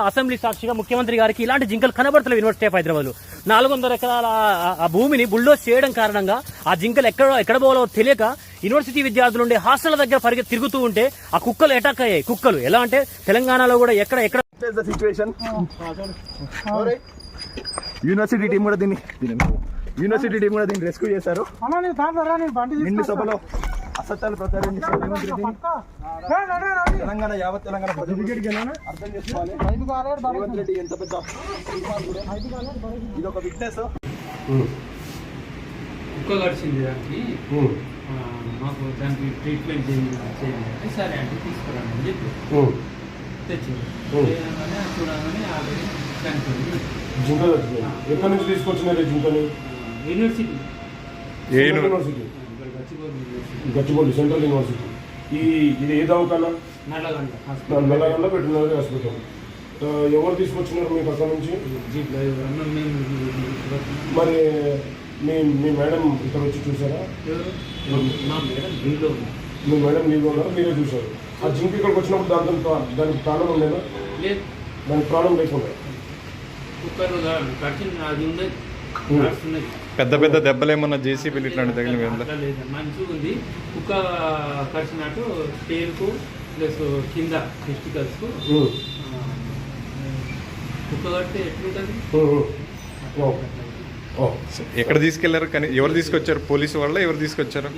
Assembly సాక్షిగా ముఖ్యమంత్రి గారికి ఇలాంటి జింకలు కనబడతలేవు యూనివర్సిటీ ఆఫ్ హైదరాబాద్. నాలుగు వందల ఎకరాల ఆ- భూమిని బుల్డోస్ చేయడం కారణంగా ఆ జింకలు ఎక్కడ ఎక్కడ పోవాలో తెలియక యూనివర్సిటీ విద్యార్థులు ఉండే హాస్టల్ దగ్గర పరిగె తిరుగుతూ ఉంటే ఆ కుక్కలు అటాక్ అయ్యాయి. కుక్కలు. ఎలా అంటే తెలంగాణలో కూడా ఎక్కడ ఎక్కడ. యూనివర్సిటీ టీం కూడా దీన్ని యూనివర్సిటీ టీం కూడా దీన్ని రెస్క్యూ చేశారు. నిండు. సభలో అసత్యాలు ప్రచారం. తెలంగాణ యావత్ తెలంగాణ ప్రజలు అర్థం చేసుకోవాలి. రేవంత్ రెడ్డి ఎంత పెద్ద. ఇది ఒక విట్నెస్ కుక్క కడిచింది దానికి. మాకు దానికి ట్రీట్మెంట్ చేయండి అంటే సరే అంటే తీసుకురండి అని చెప్పి తెచ్చారు. చేయగానే చూడగానే ఆల్రెడీ జింకలు ఎక్కడి నుంచి తీసుకొచ్చినారు జింకలు? University university. Gachibowli central university. ఈ ఇది ఏ దవాఖానా నల్లగండ. Veterinary hospital. ఎవరు తీసుకొచ్చినారు మీకు అక్కడ నుంచి? మరి మీ మీ మేడం ఇక్కడ వచ్చి చూసారా? మా మేడం నీళ్ళు ఉన్నారు. మీరే చూసారు ఆ జింక ఇక్కడికి వచ్చినప్పుడు దాంతో దానికి ప్రాణం ఉండేదా లేదు. దానికి ప్రాణం లేకుండా? అది పెద్ద పెద్ద దెబ్బలు ఏమన్నా జేసీబీలు ఇట్లాంటి తగిలిన లేదు. మంచిగా ఉంది కుక్క కరిచినట్టు టేల్కు ప్లస్ కింద టెస్టికల్స్ ఉం. కుక్క కడితే ఎట్లుంటుంది. ఎక్కడ తీసుకెళ్ళారు? కానీ ఎవరు తీసుకొచ్చారు? పోలీసు వాళ్ళ? ఎవరు తీసుకొచ్చారు.